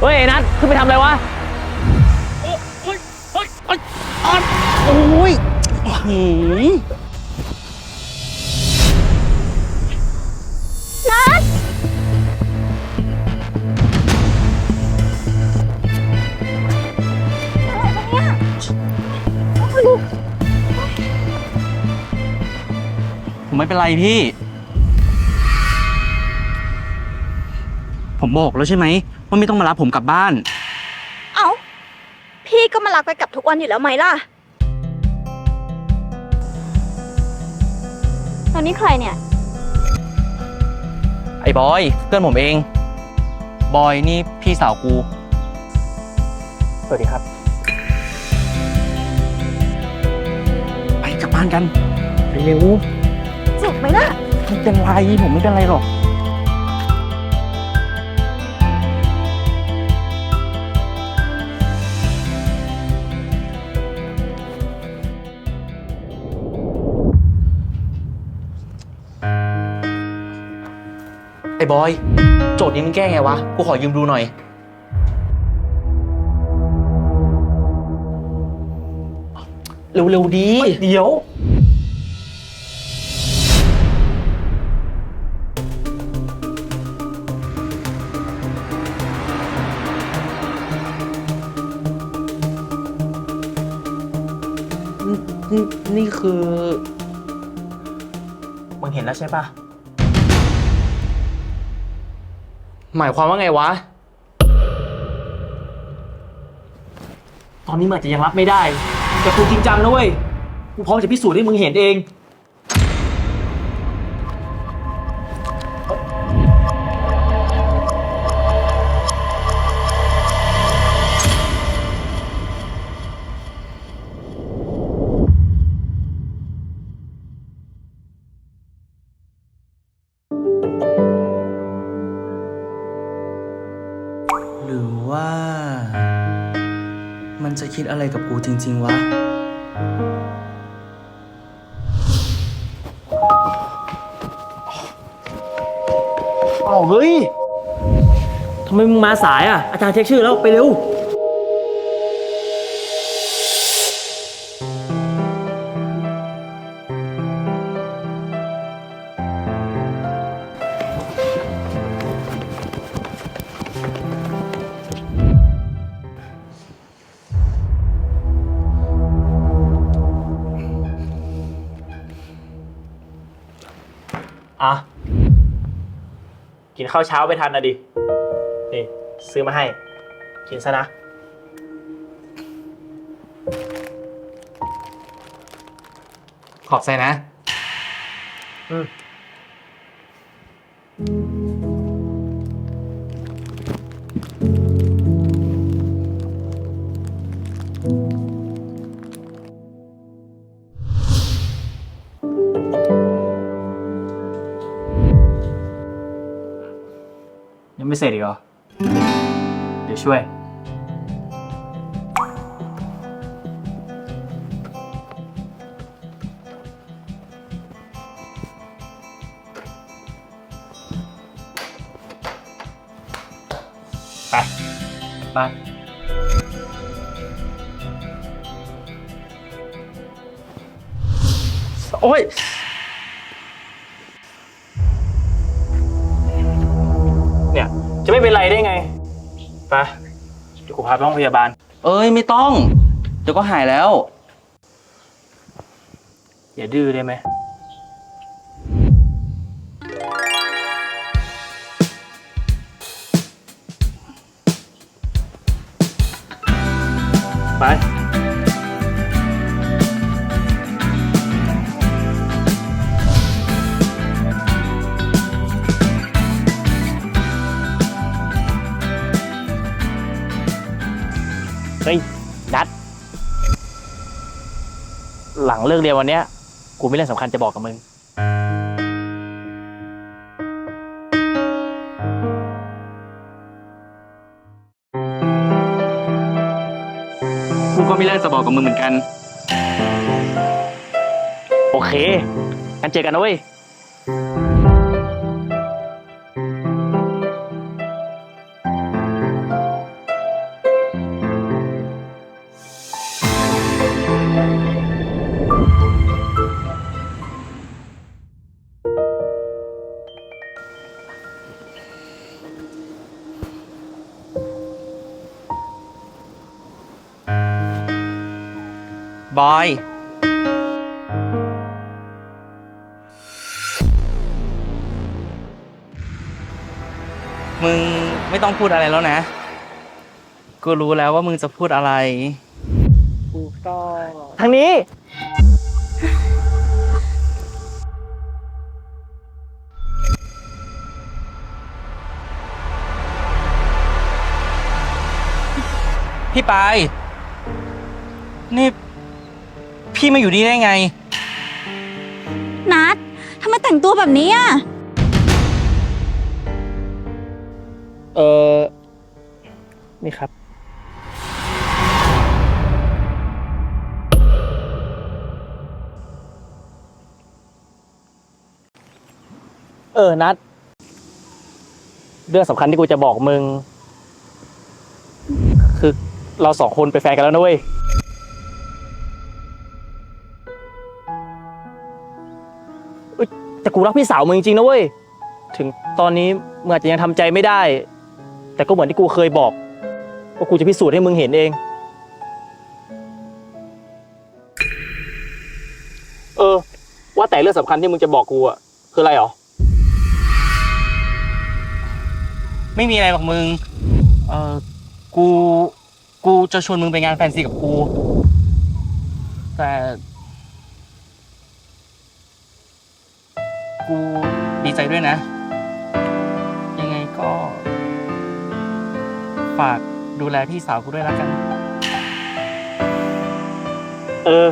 เฮ้ยไอ้นัทขึ้นไปทำอะไรวะ โอ้ยหืมผมไม่ เป็นไรพี่ ผมบอกแล้วใช่ไหมว่าไม่ต้องมารับผมกลับบ้าน เอ้า พี่ก็มารักไปกับทุกวันอยู่แล้วไหมล่ะตอนนี้ใครเนี่ย ไอ้บอยเพื่อนผมเอง บอยนี่พี่สาวกู สวัสดีครับ ไปกลับบ้านกัน เร็ว เจ็บไหมล่ะๆไม่เป็นไรผมไม่เป็นไรหรอก ไอ้บอย โจทย์นี้มึงแก้ไงวะ กูขอยืมดูหน่อย เร็วๆดี เดี๋ยว นี่นี่คือ มึงเห็นแล้วใช่ปะหมายความว่าไงวะ ตอนนี้มันอาจจะยังรับไม่ได้ แต่กูจริงจังนะเว้ย กูพร้อมจะพิสูจน์ให้มึงเห็นเอง มันจะคิดอะไรกับกูจริง ๆ วะเอาเฮ้ย ทำไมมึงมาสายอะ อาจารย์เช็คชื่อแล้ว ไปเร็ว ข้าวเช้าไปทันนะดิ นี่ ซื้อมาให้ กินซะนะ ขอบใจนะ อืม ไม่เสร็จอีกเหรอ เดี๋ยวช่วย ไปไปโอ้ย จะไม่เป็นไรได้ไงไปเดี๋ยวกูพาไปห้องพยาบาล เอ้ยไม่ต้อง เดี๋ยวก็หายแล้ว อย่าดื้อได้ไหม ไป หลังเลิกเรียนวันเนี้ยกูมีเรื่องสำคัญจะบอกกับมึง กูก็มีเรื่องจะบอกกับมึงเหมือนกัน โอเคงั้นเจอกันนะเว้ย ต้องพูดอะไรแล้วนะ กูรู้แล้วว่ามึงจะพูดอะไรกูก็ทางนี้ พี่ปายนี่ พี่มาอยู่นี่ได้ไง นัดทำไมแต่งตัวแบบนี้อะ เออนี่ครับ เออ นัด เรื่องสำคัญที่กูจะบอกมึง คือเราสองคนเป็นแฟนกันแล้วนะเว้ยเอ้ย แต่กูรักพี่สาวมึงจริงๆนะเว้ย ถึงตอนนี้มึงอาจจะยังทำใจไม่ได้ แต่ก็เหมือนที่กูเคยบอกว่ากูจะพิสูจน์ให้มึงเห็นเอง เออ ว่าแต่เรื่องสำคัญที่มึงจะบอกกูอะคืออะไรหรอ ไม่มีอะไรหรอกมึง เออกู กูจะชวนมึงไปงานแฟนซีกับกู แต่ กูดีใจด้วยนะ ฝากดูแลพี่สาวกูด้วยแล้วกัน เออ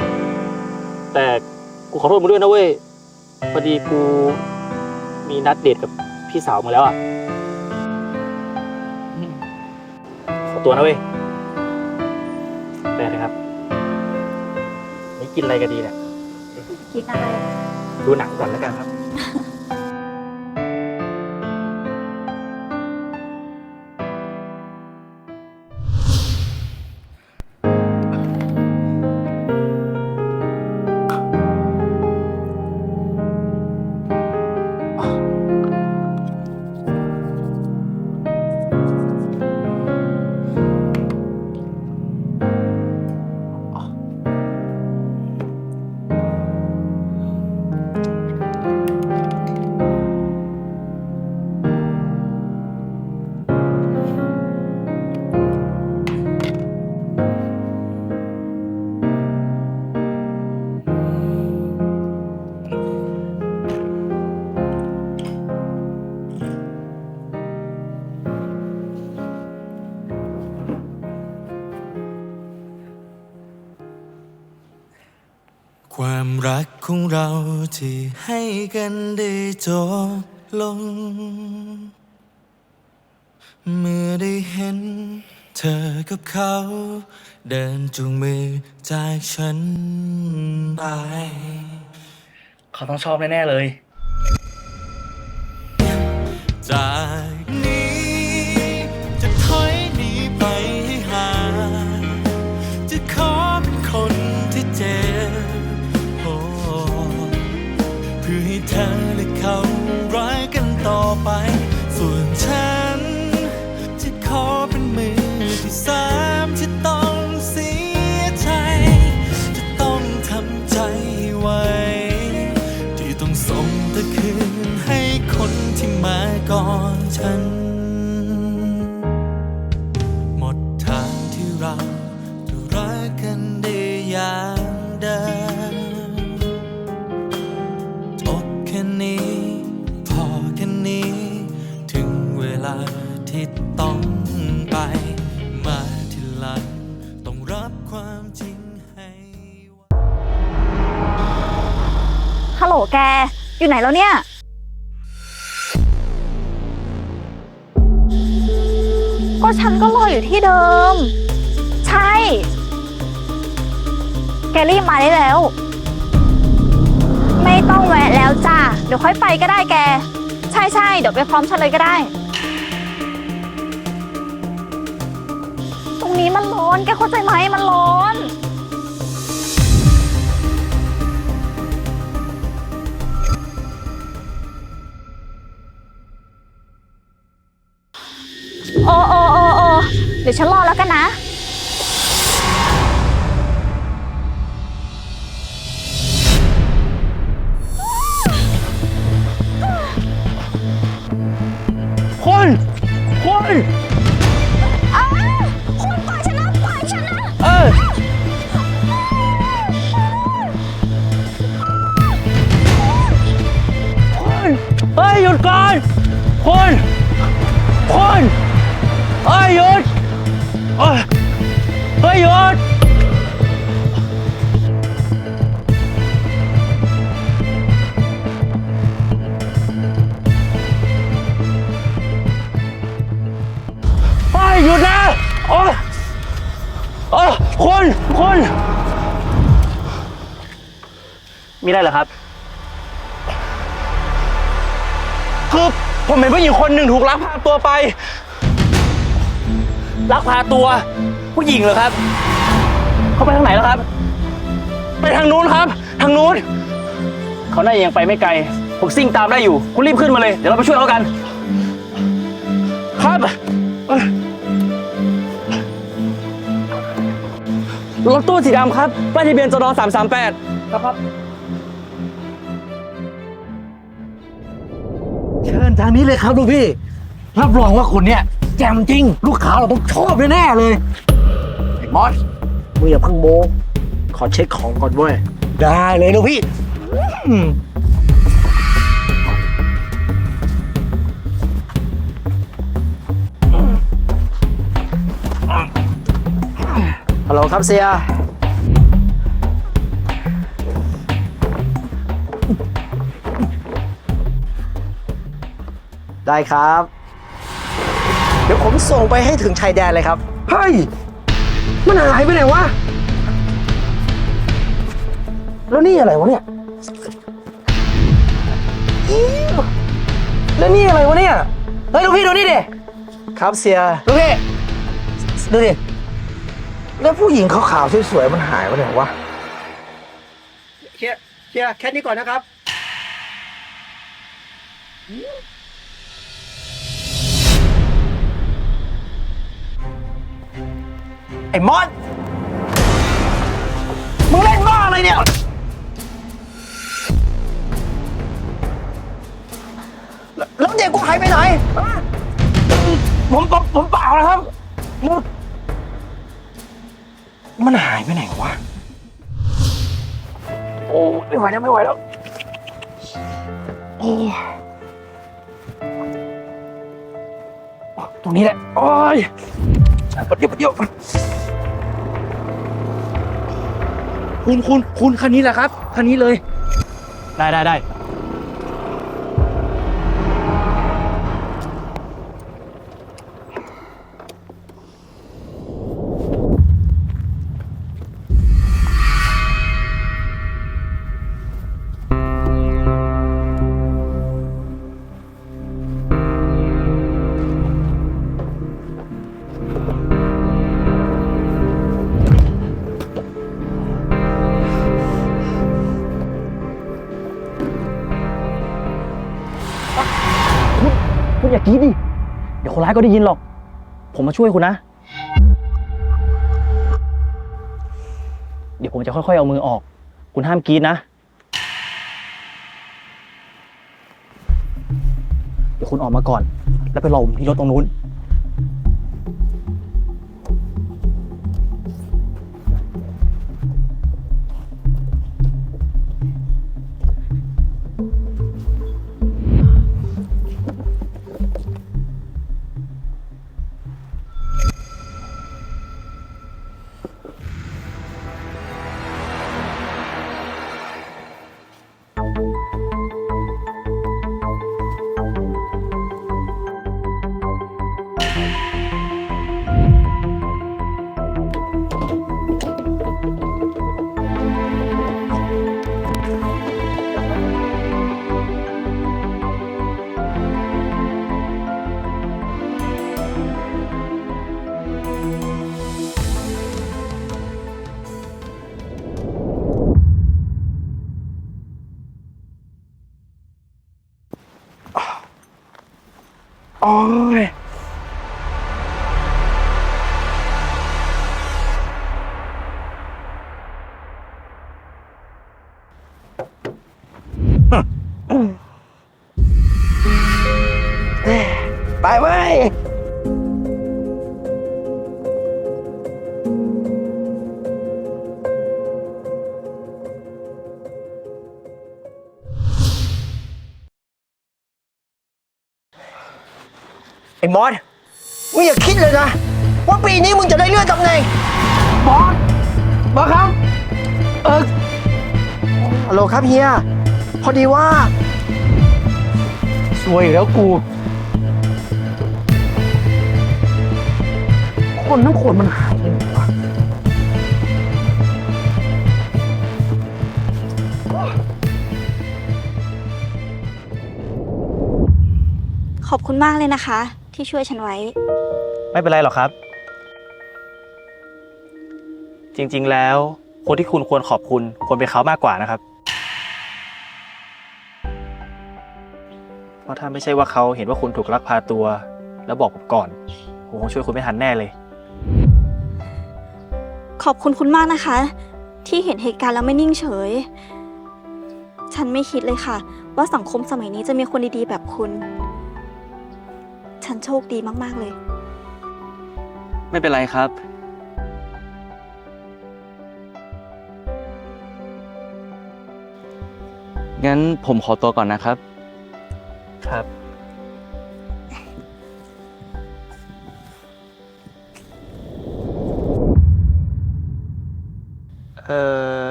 แต่กูขอโทษมึงด้วยนะเว้ย พอดีกูมีนัดเดทกับพี่สาวมาแล้วอะขอตัวนะเว้ยไปนะครับ นี่กินอะไรกันดีเนี่ยคิดอะไร ดูหนังก่อนแล้วกันครับ ของเราที่ให้กันได้จบลง เมื่อได้เห็น เธอกับเขา เดินจูงมือจากฉันไปเขาต้องชอบแน่ ๆ เลย จาก ไหนแล้วเนี่ย ก็ฉันก็รออยู่ที่เดิม ใช่ แกรีบมาได้แล้ว ไม่ต้องแวะแล้วจ้าเดี๋ยวค่อยไปก็ได้แก ใช่ใช่เดี๋ยวไปพร้อมฉันเลยก็ได้ ตรงนี้มันร้อน แกเข้าใจไหมมันร้อน ดี๋ยวฉันรอแล้วกันนะ คนคนอ้าวคุณปล่อยฉันนะปล่อยฉันนะ เออ คนเฮ้ยหยุดก่อนคนคนเฮ้ยหยุด เฮ้ยเฮ้ยหยุดเฮ้ยหยุดนะโอ้ยโอ้ยคนคนมีอะไรเหรอครับ คือผมเห็นผู้หญิงคนหนึ่งถูกลักพาตัวไป ลักพาตัวผู้หญิงเหรอครับ เขาไปทางไหนแล้วครับ ไปทางนู้นครับ ทางนู้น เขาน่าจะยังไปไม่ไกล ผมซิ่งตามได้อยู่ คุณรีบขึ้นมาเลย เดี๋ยวเราไปช่วยเขากัน ครับรถตู้สีดำครับป้ายทะเบียนจดสามสามแปดครับครับ เชิญทางนี้เลยครับลูกพี่ รับรองว่าคุณเนี่ย แจ่มจริง ลูกค้าเราต้องชอบแน่ๆเลยไอ้มอสมึงอย่าเพิ่งโมขอเช็คของก่อนเว้ย ได้เลยลูกพี่อืมฮัลโหลครับเซีย ได้ครับเดี๋ยวผมส่งไปให้ถึงชายแดนเลยครับ เฮ้ย มันหายไปไหนวะ แล้วนี่อะไรวะเนี่ยอี๋แล้วนี่อะไรวะเนี่ย เฮ้ยลูกพี่ดูนี่ดิ ครับเสียลูกพี่ดูดิ แล้วผู้หญิงขาวๆสวยๆมันหายไปไหนวะ เคลียร์เคลียร์แค่นี้ก่อนนะครับ ไอ้มอสมึงเล่นบ้าอะไรเนี่ย แล้วแล้วเด็กกูหายไปไหนฮะผมผมผมเปล่านะครับมึงมันหายไปไหนวะ โอ้ไม่ไหวแล้วไม่ไหวแล้ว โอ้ตรงนี้แหละ โอ้ยปะเดี๋ยวปะเดี๋ยว คุณคุณคุณคันนี้แหละครับ คันนี้เลย ได้ได้ได้ ก็ได้ยินหรอก ผมมาช่วยคุณนะ เดี๋ยวผมจะค่อยๆเอามือออก คุณห้ามกรีดนะ เดี๋ยวคุณออกมาก่อน แล้วไปรอผมที่รถตรงนู้น ไอ้มอสมึงอย่าคิดเลยนะ ว่าปีนี้มึงจะได้เลื่อนตำแหน่งบอสบอสครับ เออฮัลโหลครับเฮีย พอดีว่า สวยแล้วกู คนทั้งคนมันหายไปไหนวะขอบคุณมากเลยนะคะ ที่ช่วยฉันไว้ ไม่เป็นไรหรอกครับ จริง ๆ แล้ว คนที่คุณควรขอบคุณควรเป็นเขามากกว่านะครับ เพราะถ้าไม่ใช่ว่าเขาเห็นว่าคุณถูกลักพาตัว แล้วบอกผมก่อนผมคงช่วยคุณไม่ทันแน่เลย ขอบคุณคุณมากนะคะ ที่เห็นเหตุการณ์แล้วไม่นิ่งเฉย ฉันไม่คิดเลยค่ะ ว่าสังคมสมัยนี้จะมีคนดีๆแบบคุณ ฉันโชคดีมากๆเลย ไม่เป็นไรครับ งั้นผมขอตัวก่อนนะครับ ครับ เออ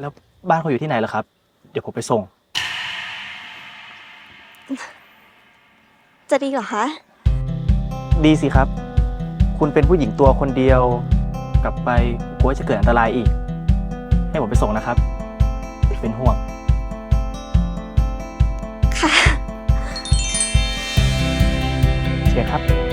แล้วบ้านเขาอยู่ที่ไหนเหรอครับ เดี๋ยวผมไปส่ง จะดีเหรอคะ ดีสิครับ คุณเป็นผู้หญิงตัวคนเดียว กลับไปกลัวจะเกิดอันตรายอีก ให้ผมไปส่งนะครับ เป็นห่วง ค่ะ เชียร์ครับ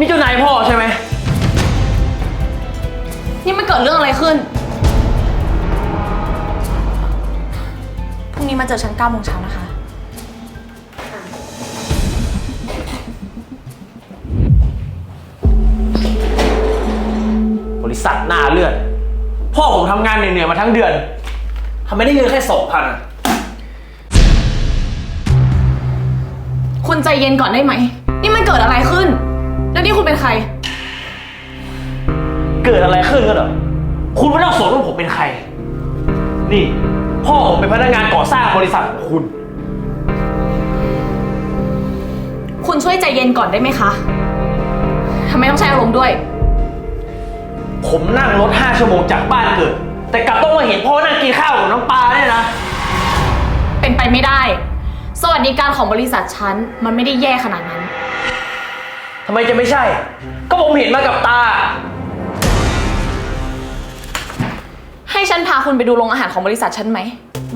นี่เจ้านายพ่อใช่ไหม นี่มันเกิดเรื่องอะไรขึ้น พรุ่งนี้มาเจอฉัน9โมงเช้านะคะ บริษัทหน้าเลือด พ่อผมทำงานเหนื่อยๆมาทั้งเดือนทำไมได้เงินแค่สองพันคุณใจเย็นก่อนได้ไหม นี่มันเกิดอะไรขึ้น แล้วนี่คุณเป็นใคร เกิดอะไรขึ้นกันเหรอ คุณไม่ต้องสนว่าผมเป็นใคร นี่ พ่อผมเป็นพนักงานก่อสร้างบริษัทของคุณ คุณช่วยใจเย็นก่อนได้ไหมคะทำไมต้องใช้อารมณ์ด้วย ผมนั่งรถห้าชั่วโมงจากบ้านเกิด แต่กลับต้องมาเห็นพ่อนั่งกินข้าวกับน้ำปลาเนี่ยนะ เป็นไปไม่ได้ สวัสดิการของบริษัทฉันมันไม่ได้แย่ขนาดนั้น ทำไมจะไม่ใช่ ก็ผมเห็นมากับตา ให้ฉันพาคุณไปดูโรงอาหารของบริษัทฉันไหม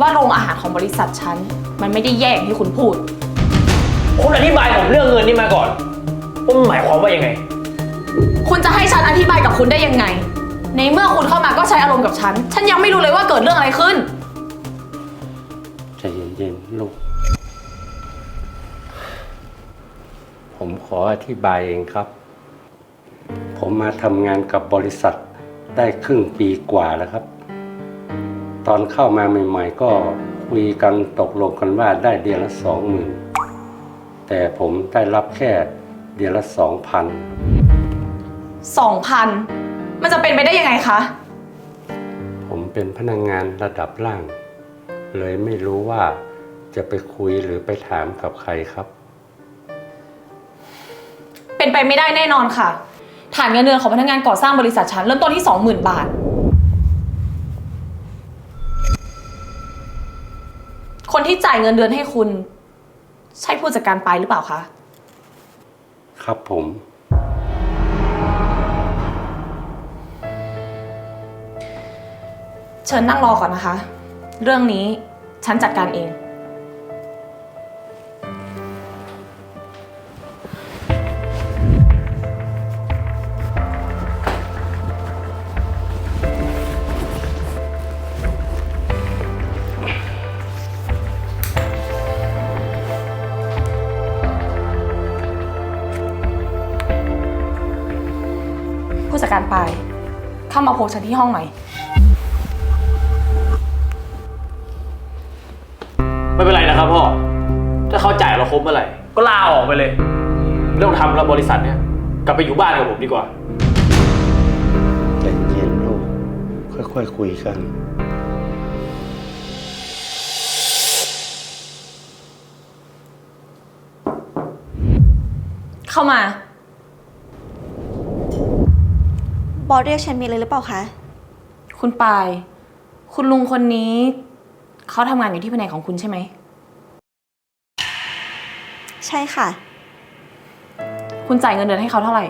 ว่าโรงอาหารของบริษัทฉัน มันไม่ได้แย่อย่างที่คุณพูด คุณอธิบายผมเรื่องเงินนี่มาก่อนว่ามันหมายความว่ายังไง คุณจะให้ฉันอธิบายกับคุณได้ยังไง ในเมื่อคุณเข้ามาก็ใช้อารมณ์กับฉัน ฉันยังไม่รู้เลยว่าเกิดเรื่องอะไรขึ้น ใจเย็นๆลูก ผมขออธิบายเองครับ ผมมาทำงานกับบริษัทได้ครึ่งปีกว่าแล้วครับ ตอนเข้ามาใหม่ๆ ก็คุยกันตกลงกันว่าได้เดือนละสองหมื่นแต่ผมได้รับแค่เดือนละสองพันสองพันมันจะเป็นไปได้ยังไงคะ ผมเป็นพนักงงานระดับล่าง เลยไม่รู้ว่าจะไปคุยหรือไปถามกับใครครับ เป็นไปไม่ได้แน่นอนค่ะ ฐานเงินเดือนของพนักงานก่อสร้างบริษัทฉันเริ่มต้นที่สองหมื่นบาท คนที่จ่ายเงินเดือนให้คุณ ใช่ผู้จัดการไปายหรือเปล่าคะ ครับผม เชิญนั่งรอก่อนนะคะ เรื่องนี้ฉันจัดการเอง เข้ามาพบฉันที่ห้องหน่อย ไม่เป็นไรนะครับพ่อ ถ้าเขาจ่ายเราครบเมื่อไหร่ ก็ลาออกไปเลยไม่ต้องทำแล้วบริษัทเนี่ย กลับไปอยู่บ้านกับผมดีกว่า ใจเย็นลูก ค่อยๆคุยกัน เข้ามา บ อสเรียกฉันมีอะไรหรือเปล่าคะ คุณปาย คุณลุงคนนี้ เขาทำงานอยู่ที่แผนกของคุณใช่ไหม ใช่ค่ะ คุณจ่ายเงินเดือนให้เขาเท่าไหร่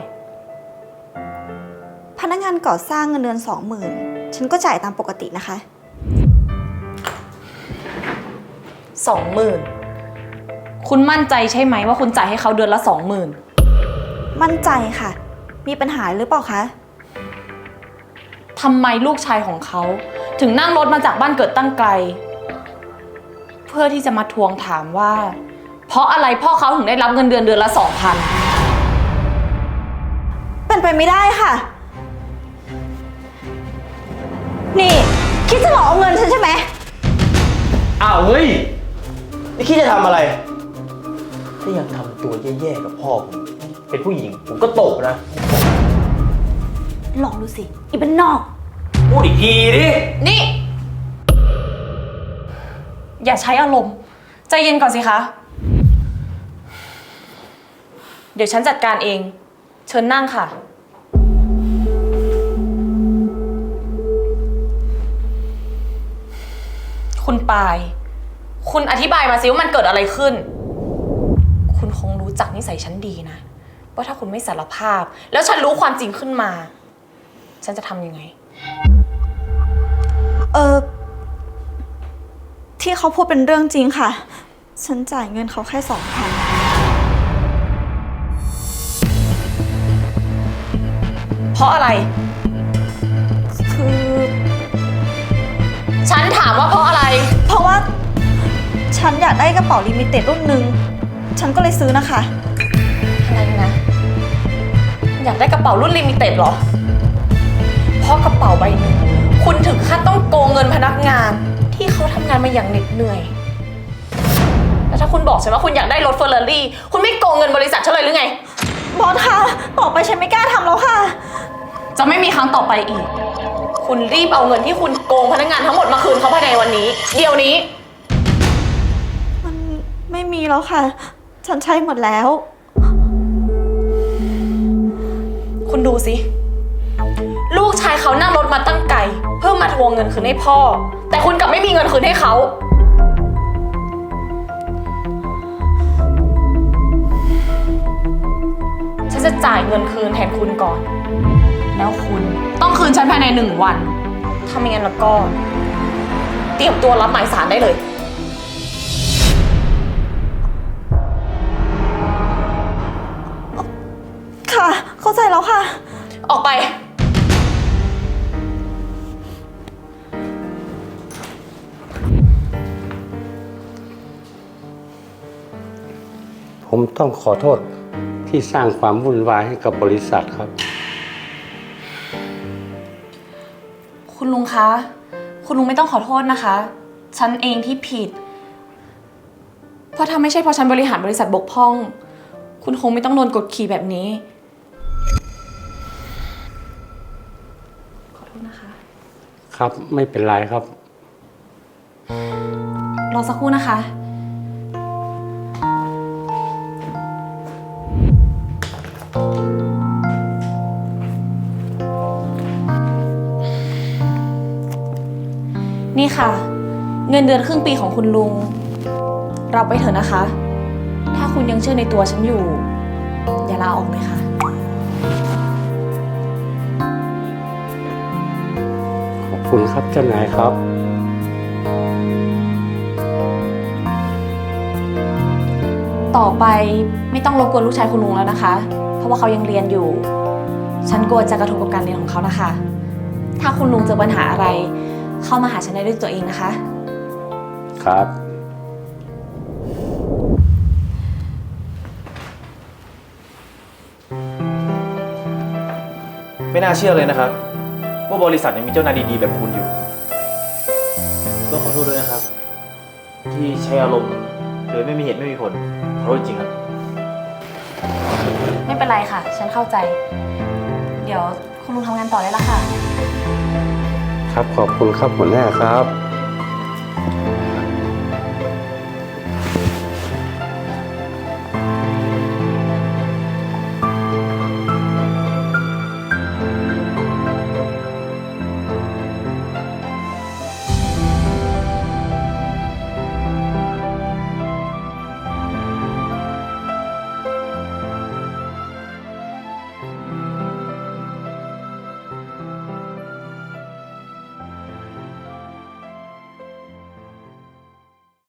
พนักงานก่อสร้างเงินเดือนสองหมื่นฉันก็จ่ายตามปกตินะคะ สองหมื่นคุณมั่นใจใช่ไหมว่าคุณจ่ายให้เขาเดือนละสองหมื่นมั่นใจค่ะ มีปัญหาหรือเปล่าคะ ทำไมลูกชายของเขา ถึงนั่งรถมาจากบ้านเกิดตั้งไกล เพื่อที่จะมาทวงถามว่า เพราะอะไรพ่อเขาถึงได้รับเงินเดือนเดือนละสองพันเป็นไปไม่ได้ค่ะ นี่คิดจะหลอกเอาเงินฉันใช่ไหม อ้าวเฮ้ย นี่คิดจะทำอะไร ถ้ายังทำตัวแย่ๆกับพ่อผมเป็นผู้หญิงผมก็ตบนะ ลองดูสิอีเป็นนอก พูดอีกทีดิ นี่ อย่าใช้อารมณ์ ใจเย็นก่อนสิคะ เดี๋ยวฉันจัดการเอง เชิญนั่งค่ะ คุณปาย คุณอธิบายมาสิว่ามันเกิดอะไรขึ้น คุณคงรู้จักนิสัยฉันดีนะ ว่าถ้าคุณไม่สารภาพ แล้วฉันรู้ความจริงขึ้นมา ฉันจะทำยังไง เออที่เขาพูดเป็นเรื่องจริงค่ะ ฉันจ่ายเงินเขาแค่สองพันเพราะอะไร คือ ฉันถามว่าเพราะอะไร เพราะว่า ฉันอยากได้กระเป๋าลิมิเต็ดรุ่นหนึ่ง ฉันก็เลยซื้อนะคะ อะไรนะ อยากได้กระเป๋ารุ่นลิมิเต็ดเหรอ เพราะกระเป๋า งเงินพนักงานที่เขาทำงานมาอย่างเหน็ดเหนื่อย แล้วถ้าคุณบอกฉันว่าคุณอยากได้รถเฟอร์รารี่คุณไม่โกงเงินบริษัทฉันเลยหรือไง บอสคะต่อไปฉันไม่กล้าทำแล้วค่ะ จะไม่มีครั้งต่อไปอีก คุณรีบเอาเงินที่คุณโกงพนักงานทั้งหมดมาคืนเขาภายในวันนี้ เดี๋ยวนี้ มันไม่มีแล้วค่ะ ฉันใช้หมดแล้ว คุณดูสิ ลูกชายเขานั่งรถมาตั้งไกล เพื่อมาทวงเงินคืนให้พ่อ แต่คุณกลับไม่มีเงินคืนให้เขา ฉันจะจ่ายเงินคืนแทนคุณก่อน แล้วคุณต้องคืนฉันภายในหนึ่งวัน ถ้าไม่งั้นแล้วก็ เตรียมตัวรับหมายสารได้เลย ค่ะ เข้าใจแล้วค่ะ ออกไป ต้องขอโทษที่สร้างความวุ่นวายให้กับบริษัทครับ คุณลุงคะ คุณลุงไม่ต้องขอโทษนะคะ ฉันเองที่ผิด เพราะถ้าไม่ใช่เพราะฉันบริหารบริษัทบกพร่อง คุณคงไม่ต้องโดนกดขี่แบบนี้ ขอโทษนะคะ ครับไม่เป็นไรครับ รอสักครู่นะคะ นี่ค่ะ เงินเดือนครึ่งปีของคุณลุง รับไปเถอะนะคะ ถ้าคุณยังเชื่อในตัวฉันอยู่ อย่าลาออกเลยค่ะขคุณครับเจ้านายครับ ต่อไปไม่ต้องรบกวนลูกชายคุณลุงแล้วนะคะ เพราะว่าเขายังเรียนอยู่ ฉันกลัวจะกระทบกับการเรียนของเขานะคะ ถ้าคุณลุงเจอปัญหาอะไร เข้ามาหาฉันได้ด้วยตัวเองนะคะ ครับ ไม่น่าเชื่อเลยนะครับ ว่าบริษัทยังมีเจ้านายดีๆแบบคุณอยู่ต้องขอโทษด้วยนะครับ ที่ใช้อารมณ์โดยไม่มีเหตุไม่มีผลขอโทษจริงๆครับ ไม่เป็นไรค่ะ ฉันเข้าใจ เดี๋ยวคุณลุงทำงานต่อได้ละค่ะ ครับขอบคุณครับหัวหน้าครับ